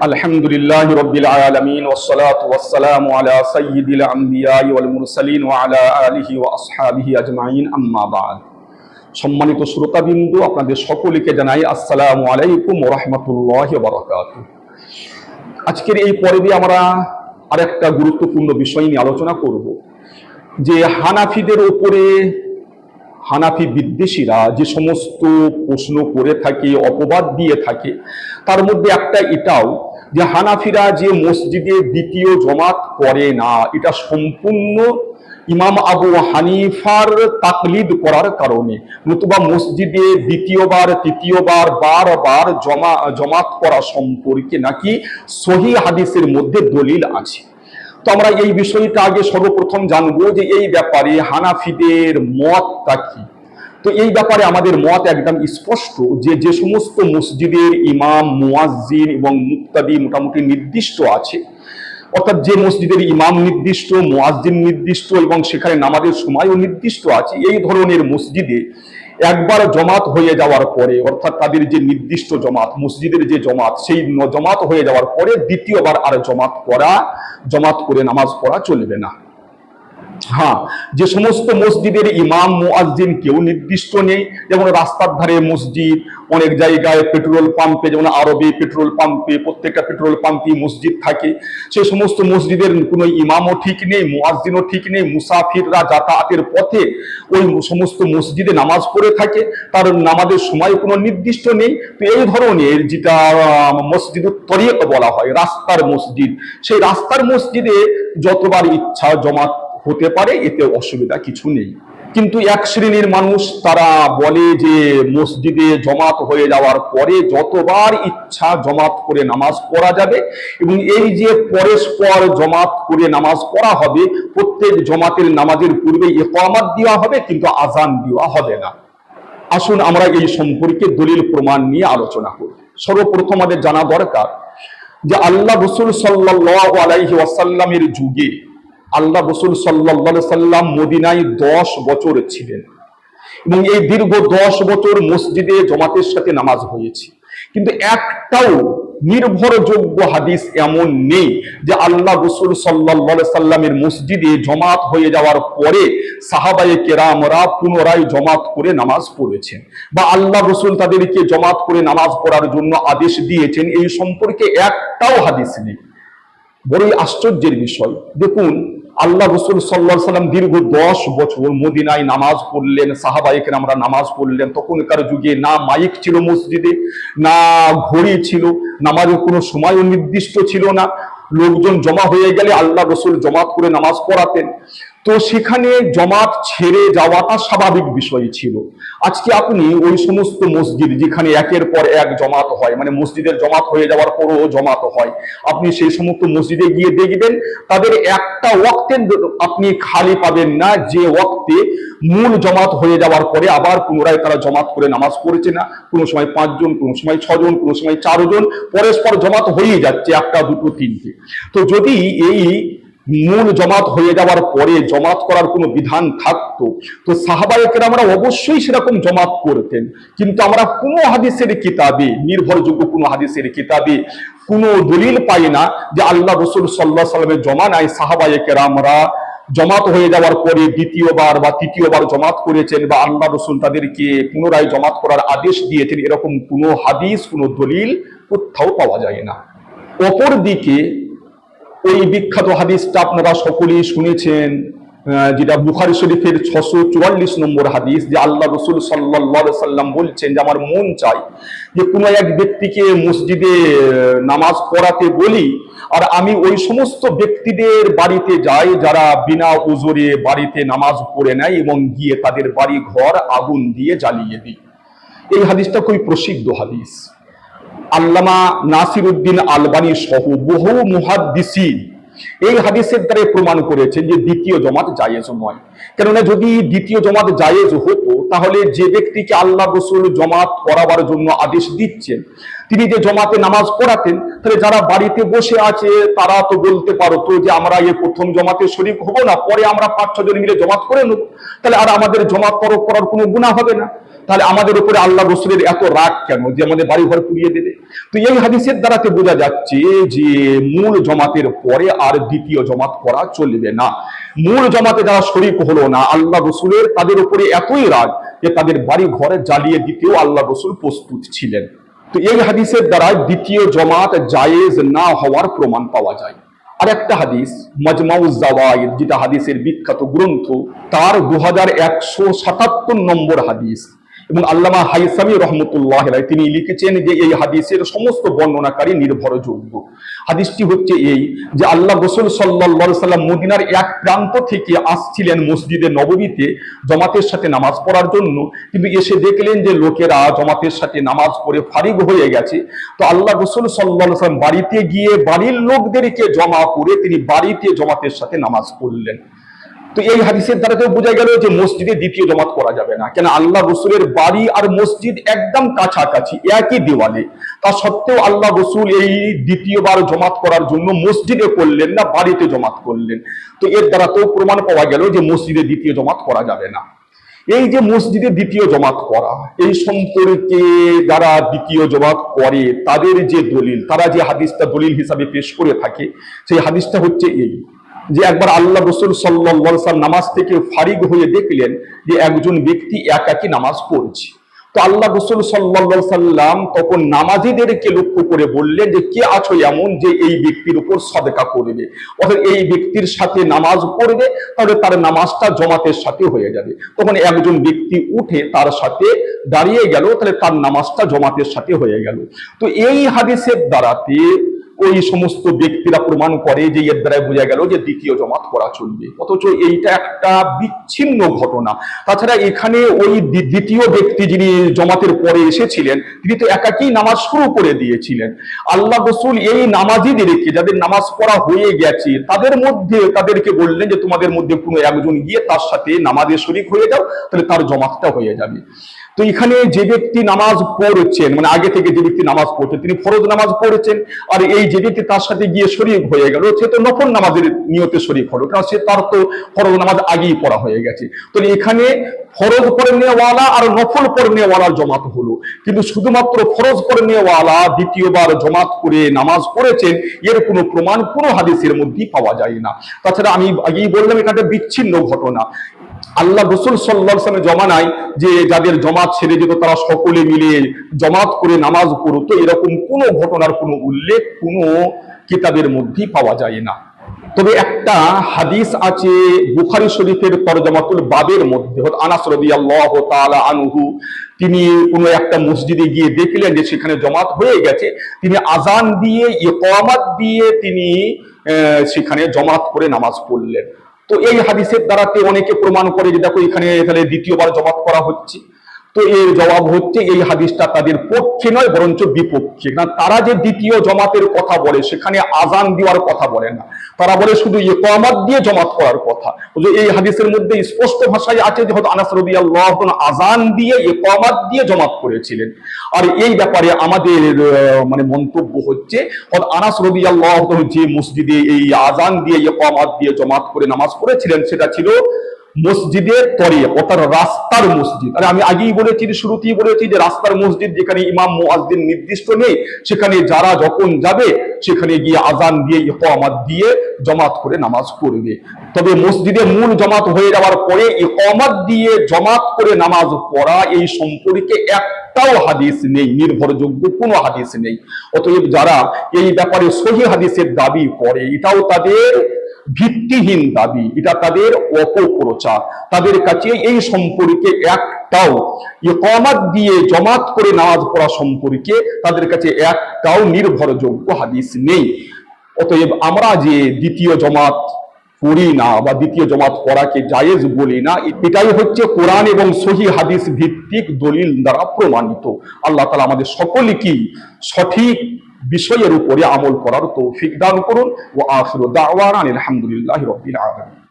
الحمد لله رب العالمين والصلاة والسلام على سيد الأنبياء والمرسلين وعلى آله وأصحابه أجمعين أما بعد সম্মানিত শ্রোতাবিন্দু আপনাদের সকলকে জানাই আসসালামু আলাইকুম রহমতুল্লাহ বরকাত আজকের এই পর্বে আমরা আরেকটা গুরুত্বপূর্ণ বিষয় নিয়ে আলোচনা করব যে হানাফিদের উপরে হানাফি বিদ্বেষীরা যে সমস্ত প্রশ্ন করে থাকে, অপবাদ দিয়ে থাকে, তার মধ্যে একটা এটাও যে হানাফিরা যে মসজিদে দ্বিতীয় জমাত করে না, এটা সম্পূর্ণ ইমাম আবু হানিফার তাকলিদ করার কারণে। নতুবা মসজিদে দ্বিতীয়বার, তৃতীয়বার, বারবার জমা, জমাত করা সম্পর্কে নাকি সহি হাদিসের মধ্যে দলিল আছে। তো আমরা এই বিষয়টা আগে সর্বপ্রথম জানব যে এই ব্যাপারে হানাফিদের মতটা কি? তো এই ব্যাপারে আমাদের মত একদম স্পষ্ট যে যে সমস্ত মসজিদের ইমাম, মুয়াজ্জিন এবং মুক্তাদি মোটামুটি নির্দিষ্ট আছে। অর্থাৎ যে মসজিদের ইমাম নির্দিষ্ট, মুয়াজ্জিন নির্দিষ্ট এবং সেখানে নামাজের সময়ও নির্দিষ্ট আছে। এই ধরনের মসজিদে একবার জমাত হয়ে যাওয়ার পরে, অর্থাৎ তাদের যে নির্দিষ্ট জমাত, মসজিদের যে জমাত, সেই জমাত হয়ে যাওয়ার পরে দ্বিতীয়বার আর জমাত করা জমাত করে নামাজ পড়া চলবে না। হ্যাঁ যে সমস্ত মসজিদের ইমাম, মুয়াজ্জিন কেউ নির্দিষ্ট নেই। যেমন রাস্তার ধারে মসজিদ, অনেক জায়গায় পেট্রোল পাম্পে, যেমন আরবে পেট্রোল পাম্পে, প্রত্যেকটা পেট্রোল পাম্পে মসজিদ থাকে। সে সমস্ত মসজিদের কোনো ইমামও ঠিক নেই, মুয়াজ্জিনও ঠিক নেই, মুসাফিররা যাতায়াতের পথে ওই সমস্ত মসজিদে নামাজ পড়ে থাকে। তার নামাজের সময় কোনো নির্দিষ্ট নেই। তো এই ধরনের যেটা মসজিদ তরিয়ক বলা হয়, রাস্তার মসজিদ। সেই রাস্তার মসজিদে যতবার ইচ্ছা জমাত হতে পারে, এতে অসুবিধা কিছু নেই। কিন্তু এক শ্রেণির মানুষ তারা বলে যে, মসজিদে জমাত হয়ে যাওয়ার পরে যতবার ইচ্ছা জমাত করে নামাজ পড়া যাবে এবং এই যে পরস্পর জমাত করে নামাজ পড়া হবে, প্রত্যেক জমাতের নামাজের পূর্বে ইকামাত দেওয়া হবে কিন্তু আজান দেওয়া হবে না। আসুন আমরা এই সম্পর্কে দলিল প্রমাণ নিয়ে আলোচনা করি। সর্বপ্রথম আমাদের জানা দরকার যে আল্লাহ রসুল সাল্লাহ আলাইহি ওয়াসাল্লামের যুগে আল্লাহ রসুল সাল্লাহ সাল্লাম মদিনায় দশ বছর ছিলেন। এবং এই দীর্ঘ দশ বছর মসজিদে জমাতের সাথে নামাজ হয়েছে। কিন্তু একটাও নির্ভরযোগ্য হাদিস এমন নেই যে আল্লাহ রসুল সাল্লাহ সাল্লামের মসজিদে জমাত হয়ে যাওয়ার পরে সাহাবায়ে কেরামরা পুনরায় জমাত করে নামাজ পড়েছেন বা আল্লাহ রসুল তাদেরকে জমাত করে নামাজ পড়ার জন্য আদেশ দিয়েছেন এই সম্পর্কে একটাও হাদিস নেই। বড়ই আশ্চর্যের বিষয়। দেখুন আল্লাহ রসুল সাল্লা সাল্লাম দীর্ঘ দশ বছর মদিনায় নামাজ পড়লেন সাহাবাইকে আমরা নামাজ পড়লেন। তখনকার যুগে না মাইক ছিল মসজিদে, না ঘড়ি ছিল, নামাজের কোনো সময় নির্দিষ্ট ছিল না। লোকজন জমা হয়ে গেলে আল্লাহ রসুল জমাত করে নামাজ পড়াতেন। তো সেখানে জমাত ছেড়ে যাওয়াটা স্বাভাবিক বিষয় ছিল। আজকে আপনি ওই সমস্ত মসজিদ যেখানে একের পর এক জমাত হয় মানে মসজিদের জমাত হয়ে যাওয়ার পরও জমাত হয়, আপনি সেই সমস্ত মসজিদে গিয়ে দেখবেন, তাদের একটা ওয়াক্তের আপনি খালি পাবেন না, যে ওয়াক্তে মূল জমাত হয়ে যাওয়ার পরে আবার পুনরায় তারা জমাত করে নামাজ পড়েছে না। কোনো সময় পাঁচজন, কোনো সময় ছজন, কোনো সময় চারজন, পরস্পর জমাত হয়েই যাচ্ছে একটা, দুটো, তিনটে। তো যদি এই মূল জমাত হয়ে যাওয়ার পরে জমাত করার কোনো বিধান থাকতো। তো সাহাবায়কের আমরা অবশ্যই সেরকম জমাত করতেন। কিন্তু আমরা কোনো হাদিসের কিতাবে, নির্ভরযোগ্য কোনো হাদিসের কিতাবে কোনো দলিল পাই না যে আল্লাহ রসুল সাল্লাহ সাল্লামের জমানায় সাহাবায়কের আমরা জমাত হয়ে যাওয়ার পরে দ্বিতীয়বার বা তৃতীয়বার জমাত করেছেন বা আল্লাহ রসুল তাদেরকে পুনরায় জমাত করার আদেশ দিয়েছেন, এরকম কোনো হাদিস, কোনো দলিল কোথাও পাওয়া যায় না। অপরদিকে ওই বিখ্যাত হাদিসটা আপনারা সকলেই শুনেছেন যেটা বুখারি শরীফের ছশো চুয়াল্লিশ নম্বর হাদিস, যে আল্লাহ রসুল সাল্লাহ সাল্লাম বলছেন যে, আমার মন চাই যে কোনো এক ব্যক্তিকে মসজিদে নামাজ পড়াতে বলি, আর আমি ওই সমস্ত ব্যক্তিদের বাড়িতে যাই যারা বিনা উজরে বাড়িতে নামাজ পড়ে নেয় এবং গিয়ে তাদের বাড়ি ঘর আগুন দিয়ে জ্বালিয়ে দিই এই হাদিসটা খুবই প্রসিদ্ধ হাদিস। আল্লামা নাসির উদ্দিন আলবানি সহ বহু মুহাদ্দিসিন এই হাদিসের দ্বারা প্রমাণ করেছেন যে দ্বিতীয় জমাত জায়েজ নয়। কেননা যদি দ্বিতীয় জমাত জায়েজ হতো, তাহলে যে ব্যক্তিকে আল্লাহ রসুল জমাত করাবার জন্য আদেশ দিচ্ছেন, তিনি যে জমাতে নামাজ পড়াতেন, তাহলে যারা বাড়িতে বসে আছে, তারা তো বলতে পারতো যে আমরা এই প্রথম জমাতে শরিক হব না, পরে আমরা পাঁচ ছজন মিলে জমাত করে নেব। তাহলে আর আমাদের জমাত তরফ করার কোনো গুণা হবে না। তাহলে আমাদের উপরে আল্লাহ রসুলের এত রাগ কেন যে আমাদের বাড়ি ঘর পুড়িয়ে দেবে? তো এই হাদিসের দ্বারাতে বোঝা যাচ্ছে যে মূল জমাতের পরে আর দ্বিতীয় জমাত করা চলবে না। মূল জমাতে যারা শরিক হলো না, আল্লাহ রসুলের তাদের উপরে এতই রাগ যে তাদের বাড়ি ঘরে জ্বালিয়ে দিতেও আল্লাহ রসুল প্রস্তুত ছিলেন। তো এই হাদিসের দ্বারা দ্বিতীয় জমাত জায়েজ না হওয়ার প্রমাণ পাওয়া যায়। আর একটা হাদিস, মজমাউজ জাওয়াইদ, যেটা হাদিসের বিখ্যাত গ্রন্থ, তার দু নম্বর হাদিস। এবং আল্লামা হাইসামি রহমতুল্লাহ তিনি লিখেছেন যে এই হাদিসের সমস্ত বর্ণনাকারী নির্ভরযোগ্য। হাদিসটি হচ্ছে এই যে আল্লাহ রসুল সাল্লা সাল্লাম মদিনার এক প্রান্ত থেকে আসছিলেন মসজিদে নবমীতে জমাতের সাথে নামাজ পড়ার জন্য। কিন্তু এসে দেখলেন যে লোকেরা জমাতের সাথে নামাজ পড়ে ফারিগ হয়ে গেছে। তো আল্লাহ রসুল সাল্লা সাল্লাম বাড়িতে গিয়ে বাড়ির লোকদেরকে জমা করে তিনি বাড়িতে জমাতের সাথে নামাজ পড়লেন। তো এই হাদিসের দ্বারা দ্বারাতেও বোঝা গেল যে মসজিদে দ্বিতীয় জমাত করা যাবে না। কেন আল্লাহ রসুলের বাড়ি আর মসজিদ একদম কাছাকাছি, একই দেওয়ালে। তা সত্ত্বেও আল্লাহ রসুল এই দ্বিতীয়বার জমাত করার জন্য মসজিদে করলেন না, বাড়িতে জমাত করলেন। তো এর দ্বারাতেও প্রমাণ পাওয়া গেল যে মসজিদে দ্বিতীয় জমাত করা যাবে না। এই যে মসজিদে দ্বিতীয় জমাত করা, এই সম্পর্কে যারা দ্বিতীয় জমাত করে, তাদের যে দলিল, তারা যে হাদিসটা দলিল হিসাবে পেশ করে থাকে, সেই হাদিসটা হচ্ছে এই। যে একবার আল্লাহ রসুল সাল্লাম নামাজ থেকে ফারিগ হয়ে দেখলেন যে একজন ব্যক্তি একাকি নামাজ পড়ছে। তো আল্লাহ রসুল সাল্লা সাল্লাম তখন নামাজিদেরকে লক্ষ্য করে বললেন যে, কে আছো এমন যে এই ব্যক্তির উপর সদকা করবে অর্থাৎ এই ব্যক্তির সাথে নামাজ পড়বে, তাহলে তার নামাজটা জমাতের সাথে হয়ে যাবে। তখন একজন ব্যক্তি উঠে তার সাথে দাঁড়িয়ে গেল, তাহলে তার নামাজটা জমাতের সাথে হয়ে গেল। তো এই হাদিসের দ্বারাতে ওই সমস্ত ব্যক্তিরা প্রমাণ করে যে এর দ্বারা বোঝা গেল যে দ্বিতীয় জমাত করা চলবে। অথচ এইটা একটা বিচ্ছিন্ন ঘটনা। তাছাড়া এখানে ওই দ্বিতীয় ব্যক্তি যিনি জমাতের পরে এসেছিলেন, তিনি তো একাকেই নামাজ শুরু করে দিয়েছিলেন। আল্লাহ রসুল এই নামাজিদেরকে যাদের নামাজ পড়া হয়ে গেছে, তাদের মধ্যে তাদেরকে বললেন যে তোমাদের মধ্যে কোনো একজন গিয়ে তার সাথে নামাজে শরিক হয়ে যাও, তাহলে তার জমাতটা হয়ে যাবে। তো এখানে যে ব্যক্তি নামাজ পড়ছেন মানে আগে থেকে যে ব্যক্তি নামাজ পড়ছেন তিনি ফরজ নামাজ পড়েছেন, আর এই যে ব্যক্তি তার সাথে গিয়ে শরীর হয়ে গেল, সে তো নফল নামাজের নিয়তে শরীর হলো, কারণ সে তার তো ফরজ নামাজ আগেই পড়া হয়ে গেছে। তো এখানে ফরজ পড়ে নেওয়ালা আর নফল পড়ে নেওয়ালার জমাত হলো। কিন্তু শুধুমাত্র ফরজ পড়ে নেওয়ালা দ্বিতীয়বার জমাত করে নামাজ পড়েছেন, এর কোনো প্রমাণ কোনো হাদিসের মধ্যেই পাওয়া যায় না। তাছাড়া আমি আগেই বললাম এটা বিচ্ছিন্ন ঘটনা। আল্লাহ রসুল সাল্লাহ জমানায় যে যাদের জমাত ছেড়ে যেত তারা সকলে মিলে জমাত করে নামাজ পড়তো। এরকম কোনো ঘটনার কোনো উল্লেখ কোনো কিতাবের মধ্যেই পাওয়া যায় না। তবে একটা হাদিস আছে বুখারি শরীফের তরজমাতুল বাবের মধ্যে। আনাস রাদিয়াল্লাহু তাআলা আনহু, তিনি কোনো একটা মসজিদে গিয়ে দেখলেন যে সেখানে জমাত হয়ে গেছে। তিনি আজান দিয়ে, ইকামাত দিয়ে তিনি সেখানে জমাত করে নামাজ পড়লেন। তো এই হাদিসের দ্বারাতে অনেকে প্রমাণ করে যে দেখো এখানে তাহলে দ্বিতীয়বার জবাব করা হচ্ছে। তো এর জবাব হচ্ছে, এই হাদিসটা তাদের পক্ষে নয়, বরঞ্চ বিপক্ষে। কারণ তারা যে দ্বিতীয় জমাতের কথা বলে, সেখানে আজান দেওয়ার কথা বলে না। তারা বলে শুধু ইকমাত দিয়ে জমাত করার কথা। এই হাদিসের মধ্যে স্পষ্ট ভাষায় আছে যে হয়তো আনাস আনহু আজান দিয়ে ইকমাত দিয়ে জমাত করেছিলেন। আর এই ব্যাপারে আমাদের মানে মন্তব্য হচ্ছে, হয়তো আনাস রাদিয়াল্লাহু আনহু যে মসজিদে এই আজান দিয়ে ইকমাত দিয়ে জমাত করে নামাজ পড়েছিলেন, সেটা ছিল মসজিদের তরে অর্থাৎ রাস্তার মসজিদ। আরে আমি আগেই বলেছি, শুরুতেই বলেছি যে রাস্তার মসজিদ যেখানে ইমাম মুয়াজ্জিন নির্দিষ্ট নেই, সেখানে যারা যখন যাবে, সেখানে গিয়ে আজান দিয়ে ইকমাত দিয়ে জমাত করে নামাজ পড়বে। তবে মসজিদে মূল জমাত হয়ে যাওয়ার পরে, ইকমাত দিয়ে জমাত করে নামাজ পড়া এই সম্পর্কে একটাও হাদিস নেই, নির্ভরযোগ্য কোনো হাদিস নেই। অতএব যারা এই ব্যাপারে সহি হাদিসের দাবি করে, এটাও তাদের ভিত্তিহীন দাবি। এটা তাদের অপপ্রচার। তাদের কাছে এই সম্পর্কে একটাও ইকমাত দিয়ে জমাত করে নামাজ পড়া সম্পর্কে তাদের কাছে একটাও নির্ভরযোগ্য হাদিস নেই। অতএব আমরা যে দ্বিতীয় জমাত করি না বা দ্বিতীয় জমাত করাকে জায়েজ বলি না, এটাই হচ্ছে কোরআন এবং সহি হাদিস ভিত্তিক দলিল দ্বারা প্রমাণিত। আল্লাহ তালা আমাদের সকলকেই সঠিক বিষয়ের উপরে আমল করার তৌফিক দান করুন। ও আখির দাওয়ানা আলহামদুলিল্লাহ রবিল আলমিন।